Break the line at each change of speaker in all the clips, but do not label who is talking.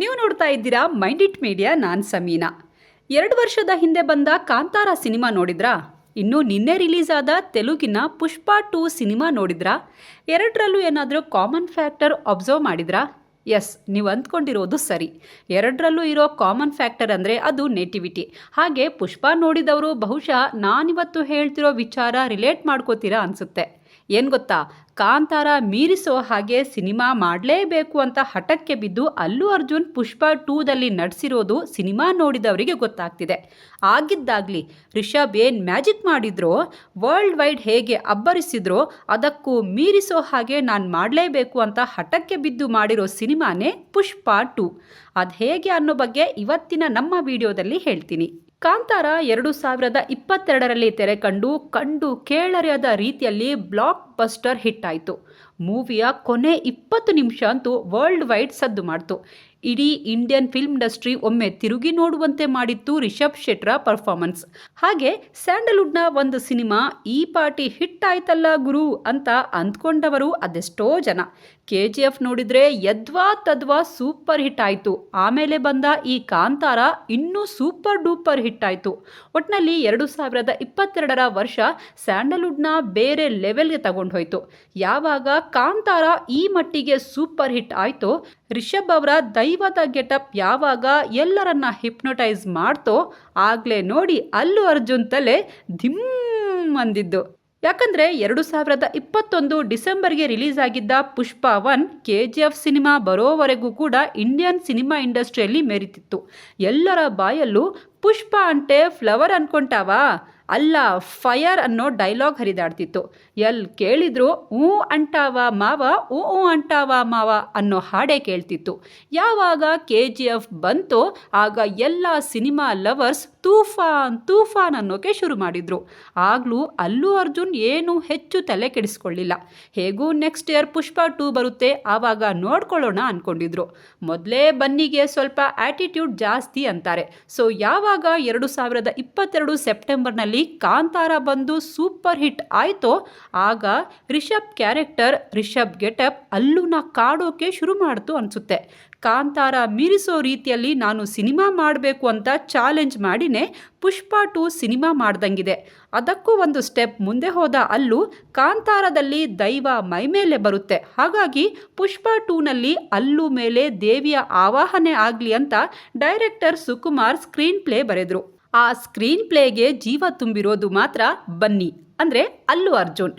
ನೀವು ನೋಡ್ತಾ ಇದ್ದೀರಾ ಮೈಂಡ್ ಇಟ್ ಮೀಡಿಯಾ, ನಾನು ಸಮೀನಾ. ಎರಡು ವರ್ಷದ ಹಿಂದೆ ಬಂದ ಕಾಂತಾರ ಸಿನಿಮಾ ನೋಡಿದ್ರಾ? ಇನ್ನು ನಿನ್ನೆ ರಿಲೀಸ್ ಆದ ತೆಲುಗಿನ ಪುಷ್ಪ ಟೂ ಸಿನಿಮಾ ನೋಡಿದ್ರಾ? ಎರಡರಲ್ಲೂ ಏನಾದರೂ ಕಾಮನ್ ಫ್ಯಾಕ್ಟರ್ ಅಬ್ಸರ್ವ್ ಮಾಡಿದ್ರಾ? ಎಸ್, ನೀವು ಅಂದ್ಕೊಂಡಿರೋದು ಸರಿ. ಎರಡರಲ್ಲೂ ಇರೋ ಕಾಮನ್ ಫ್ಯಾಕ್ಟರ್ ಅಂದರೆ ಅದು ನೇಟಿವಿಟಿ ಹಾಗೆ ಪುಷ್ಪ ನೋಡಿದವರು ಬಹುಶಃ ನಾನಿವತ್ತು ಹೇಳ್ತಿರೋ ವಿಚಾರ ರಿಲೇಟ್ ಮಾಡ್ಕೋತೀರಾ ಅನಿಸುತ್ತೆ. ಏನು ಗೊತ್ತಾ? ಕಾಂತಾರ ಮೀರಿಸೋ ಹಾಗೆ ಸಿನಿಮಾ ಮಾಡಲೇಬೇಕು ಅಂತ ಹಠಕ್ಕೆ ಬಿದ್ದು ಅಲ್ಲು ಅರ್ಜುನ್ ಪುಷ್ಪ ಟೂದಲ್ಲಿ ನಡೆಸಿರೋದು ಸಿನಿಮಾ ನೋಡಿದವರಿಗೆ ಗೊತ್ತಾಗ್ತಿದೆ. ಆಗಿದ್ದಾಗಲಿ ರಿಷಬ್ ಏನು ಮ್ಯಾಜಿಕ್ ಮಾಡಿದ್ರೋ, ವರ್ಲ್ಡ್ ವೈಡ್ ಹೇಗೆ ಅಬ್ಬರಿಸಿದ್ರೋ, ಅದಕ್ಕೂ ಮೀರಿಸೋ ಹಾಗೆ ನಾನು ಮಾಡಲೇಬೇಕು ಅಂತ ಹಠಕ್ಕೆ ಬಿದ್ದು ಮಾಡಿರೋ ಸಿನಿಮಾನೇ ಪುಷ್ಪ ಟೂ. ಅದು ಹೇಗೆ ಅನ್ನೋ ಬಗ್ಗೆ ಇವತ್ತಿನ ನಮ್ಮ ವಿಡಿಯೋದಲ್ಲಿ ಹೇಳ್ತೀನಿ. ಕಾಂತಾರ ಎರಡು ಸಾವಿರದ ಇಪ್ಪತ್ತೆರಡರಲ್ಲಿ ತೆರೆ ಕಂಡು ಕಂಡು ಕೇಳರಿಯದ ರೀತಿಯಲ್ಲಿ ಬ್ಲಾಕ್ ಬಸ್ಟರ್ ಹಿಟ್ ಆಯಿತು. ಮೂವಿಯ ಕೊನೆ ಇಪ್ಪತ್ತು ನಿಮಿಷ ಅಂತೂ ವರ್ಲ್ಡ್ ವೈಡ್ ಸದ್ದು ಮಾಡ್ತು. ಇಡೀ ಇಂಡಿಯನ್ ಫಿಲ್ಮ್ ಇಂಡಸ್ಟ್ರಿ ಒಮ್ಮೆ ತಿರುಗಿ ನೋಡುವಂತೆ ಮಾಡಿತ್ತು ರಿಷಬ್ ಶೆಟ್ರ ಪರ್ಫಾರ್ಮೆನ್ಸ್ ಹಾಗೆ ಸ್ಯಾಂಡಲ್ವುಡ್ನ ಒಂದು ಸಿನಿಮಾ ಈ ಪಾರ್ಟಿ ಹಿಟ್ ಆಯ್ತಲ್ಲ ಗುರು ಅಂತ ಅಂದ್ಕೊಂಡವರು ಅದೆಷ್ಟೋ ಜನ. ಕೆ ಜಿ ಎಫ್ ನೋಡಿದರೆ ಯದ್ವಾ ತದ್ವಾ ಸೂಪರ್ ಹಿಟ್ ಆಯಿತು. ಆಮೇಲೆ ಬಂದ ಈ ಕಾಂತಾರ ಇನ್ನೂ ಸೂಪರ್ ಡೂಪರ್ ಹಿಟ್ ಆಯಿತು. ಒಟ್ಟಿನಲ್ಲಿ ಎರಡು ಸಾವಿರದ ಇಪ್ಪತ್ತೆರಡರ ವರ್ಷ ಸ್ಯಾಂಡಲ್ವುಡ್ನ ಬೇರೆ ಲೆವೆಲ್ಗೆ ತಗೊಂಡು ಹೋಯಿತು ಯಾವಾಗ ಕಾಂತಾರ ಈ ಮಟ್ಟಿಗೆ ಸೂಪರ್ ಹಿಟ್ ಆಯಿತೋ, ರಿಷಬ್ ಅವರ ದೈವದ ಗೆಟಪ್ ಯಾವಾಗ ಎಲ್ಲರನ್ನ ಹಿಪ್ನೋಟೈಸ್ ಮಾಡ್ತೋ, ಆಗಲೇ ನೋಡಿ ಅಲ್ಲು ಅರ್ಜುನ್ ತಲೆ ಧಿಮ್ ಅಂದಿದ್ದು. ಯಾಕಂದರೆ ಎರಡು ಸಾವಿರದ ಇಪ್ಪತ್ತೊಂದು ಡಿಸೆಂಬರ್ಗೆ ರಿಲೀಸ್ ಆಗಿದ್ದ Pushpa one K G F cinema ಬರೋವರೆಗೂ ಕೂಡ ಇಂಡಿಯನ್ ಸಿನಿಮಾ ಇಂಡಸ್ಟ್ರಿಯಲ್ಲಿ ಮೆರಿತಿತ್ತು. ಎಲ್ಲರ ಬಾಯಲ್ಲೂ ಪುಷ್ಪ ಅಂಟೆ ಫ್ಲವರ್ ಅನ್ಕೊಂಟಾವಾ ಅಲ್ಲ, ಫಯರ್ ಅನ್ನೋ ಡೈಲಾಗ್ ಹರಿದಾಡ್ತಿತ್ತು. ಎಲ್ಲಿ ಕೇಳಿದ್ರು ಹ್ಞೂ ಅಂಟಾವ ಮಾವ ಹ್ಞೂ ಊ ಅಂಟಾವ ಮಾವ ಅನ್ನೋ ಹಾಡೆ ಕೇಳ್ತಿತ್ತು. ಯಾವಾಗ ಕೆ ಜಿ ಎಫ್ ಬಂತೋ, ಆಗ ಎಲ್ಲ ಸಿನಿಮಾ ಲವರ್ಸ್ ತೂಫಾನ್ ತೂಫಾನ್ ಅನ್ನೋಕೆ ಶುರು ಮಾಡಿದ್ರು. ಆಗಲೂ ಅಲ್ಲೂ ಅರ್ಜುನ್ ಏನು ಹೆಚ್ಚು ತಲೆ ಕೆಡಿಸ್ಕೊಳ್ಳಿಲ್ಲ. ಹೇಗೂ ನೆಕ್ಸ್ಟ್ ಇಯರ್ ಪುಷ್ಪ ಟೂ ಬರುತ್ತೆ, ಆವಾಗ ನೋಡ್ಕೊಳ್ಳೋಣ ಅಂದ್ಕೊಂಡಿದ್ರು ಮೊದಲೇ ಬನ್ನಿಗೆ ಸ್ವಲ್ಪ ಆಟಿಟ್ಯೂಡ್ ಜಾಸ್ತಿ ಅಂತಾರೆ. ಸೊ ಯಾವಾಗ ಎರಡು ಸಾವಿರದ ಇಪ್ಪತ್ತೆರಡು ಸೆಪ್ಟೆಂಬರ್ನಲ್ಲಿ ಕಾಂತಾರ ಬಂದು ಸೂಪರ್ ಹಿಟ್ ಆಯಿತೋ, ಆಗ ರಿಷಬ್ ಕ್ಯಾರೆಕ್ಟರ್ ರಿಷಬ್ ಗೆಟಪ್ ಅಲ್ಲೂನ ಕಾಡೋಕೆ ಶುರು ಮಾಡ್ತು ಅನಿಸುತ್ತೆ. ಕಾಂತಾರ ಮೀರಿಸೋ ರೀತಿಯಲ್ಲಿ ನಾನು ಸಿನಿಮಾ ಮಾಡಬೇಕು ಅಂತ ಚಾಲೆಂಜ್ ಮಾಡಿನೇ ಪುಷ್ಪ ಟು ಸಿನಿಮಾ ಮಾಡ್ದಂಗಿದೆ. ಅದಕ್ಕೂ ಒಂದು ಸ್ಟೆಪ್ ಮುಂದೆ ಹೋದ ಅಲ್ಲೂ ಕಾಂತಾರದಲ್ಲಿ ದೈವ ಮೈಮೇಲೆ ಬರುತ್ತೆ. ಹಾಗಾಗಿ ಪುಷ್ಪ ಟೂನಲ್ಲಿ ಅಲ್ಲು ಮೇಲೆ ದೇವಿಯ ಆವಾಹನೆ ಆಗಲಿ ಅಂತ ಡೈರೆಕ್ಟರ್ ಸುಕುಮಾರ್ ಸ್ಕ್ರೀನ್ ಪ್ಲೇ ಬರೆದರು. ಆ ಸ್ಕ್ರೀನ್ ಪ್ಲೇಗೆ ಜೀವ ತುಂಬಿರೋದು ಮಾತ್ರ ಬನ್ನಿ. ಅಂದರೆ ಅಲ್ಲು ಅರ್ಜುನ್.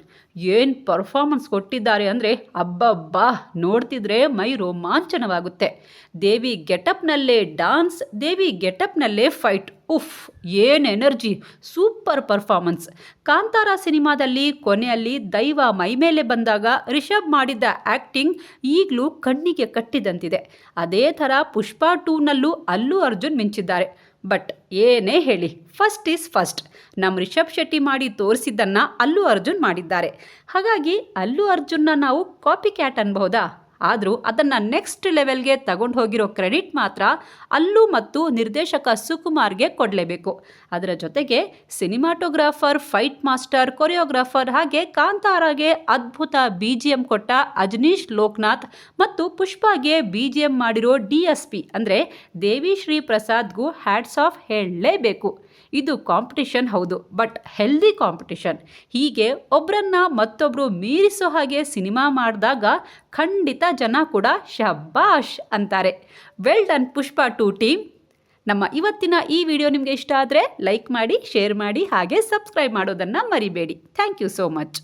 ಏನು ಪರ್ಫಾರ್ಮೆನ್ಸ್ ಕೊಟ್ಟಿದ್ದಾರೆ ಅಂದರೆ ಅಬ್ಬಬ್ಬಾ, ನೋಡ್ತಿದ್ರೆ ಮೈ ರೋಮಾಂಚನವಾಗುತ್ತೆ. ದೇವಿ ಗೆಟಪ್ನಲ್ಲೇ ಡಾನ್ಸ್ ದೇವಿ ಗೆಟಪ್ನಲ್ಲೇ ಫೈಟ್ ಉಫ್, ಏನು ಎನರ್ಜಿ, ಸೂಪರ್ ಪರ್ಫಾರ್ಮೆನ್ಸ್. ಕಾಂತಾರ ಸಿನಿಮಾದಲ್ಲಿ ಕೊನೆಯಲ್ಲಿ ದೈವ ಮೈಮೇಲೆ ಬಂದಾಗ ರಿಷಬ್ ಮಾಡಿದ್ದ ಆ್ಯಕ್ಟಿಂಗ್ ಈಗಲೂ ಕಣ್ಣಿಗೆ ಕಟ್ಟಿದಂತಿದೆ. ಅದೇ ಥರ ಪುಷ್ಪ ಟೂನಲ್ಲೂ ಅಲ್ಲೂ ಅರ್ಜುನ್ ಮಿಂಚಿದ್ದಾರೆ. ಬಟ್ ಏನೇ ಹೇಳಿ, ಫಸ್ಟ್ ಈಸ್ ಫಸ್ಟ್. ನಮ್ಮ ರಿಷಬ್ ಶೆಟ್ಟಿ ಮಾಡಿ ತೋರಿಸಿದ್ದನ್ನು ಅಲ್ಲು ಅರ್ಜುನ್ ಮಾಡಿದ್ದಾರೆ. ಹಾಗಾಗಿ ಅಲ್ಲು ಅರ್ಜುನ್ನ ನಾವು ಕಾಪಿ ಕ್ಯಾಟ್ ಅನ್ಬಹುದಾ? ಆದರೂ ಅದನ್ನು ನೆಕ್ಸ್ಟ್ ಲೆವೆಲ್ಗೆ ತಗೊಂಡು ಹೋಗಿರೋ ಕ್ರೆಡಿಟ್ ಮಾತ್ರ ಅಲ್ಲೂ ಮತ್ತು ನಿರ್ದೇಶಕ ಸುಕುಮಾರ್ಗೆ ಕೊಡಲೇಬೇಕು. ಅದರ ಜೊತೆಗೆ ಸಿನಿಮಾಟೋಗ್ರಾಫರ್ ಫೈಟ್ ಮಾಸ್ಟರ್ ಕೊರಿಯೋಗ್ರಾಫರ್ ಹಾಗೆ ಕಾಂತಾರಾಗೆ ಅದ್ಭುತ ಬಿ ಜಿ ಎಂ ಕೊಟ್ಟ ಅಜನೀಶ್ ಲೋಕನಾಥ್ ಮತ್ತು ಪುಷ್ಪಾಗೆ ಬಿ ಜಿ ಎಂ ಮಾಡಿರೋ ಡಿ ಎಸ್ ಪಿ ಅಂದರೆ ದೇವಿ ಶ್ರೀ ಪ್ರಸಾದ್ಗೂ ಹ್ಯಾಟ್ಸ್ ಆಫ್ ಹೇಳಲೇಬೇಕು. ಇದು ಕಾಂಪಿಟಿಷನ್ ಹೌದು ಬಟ್ ಹೆಲ್ದಿ ಕಾಂಪಿಟಿಷನ್ ಹೀಗೆ ಒಬ್ಬರನ್ನ ಮತ್ತೊಬ್ಬರು ಮೀರಿಸೋ ಹಾಗೆ ಸಿನಿಮಾ ಮಾಡಿದಾಗ ಖಂಡಿತ ಜನ ಕೂಡ ಶಬ್ಬಾಷ್ ಅಂತಾರೆ. Well done Pushpa two team. ನಮ್ಮ ಇವತ್ತಿನ ಈ ವಿಡಿಯೋ ನಿಮಗೆ ಇಷ್ಟ ಆದರೆ ಲೈಕ್ ಮಾಡಿ, ಶೇರ್ ಮಾಡಿ, ಹಾಗೆ ಸಬ್ಸ್ಕ್ರೈಬ್ ಮಾಡೋದನ್ನು ಮರಿಬೇಡಿ. Thank you so much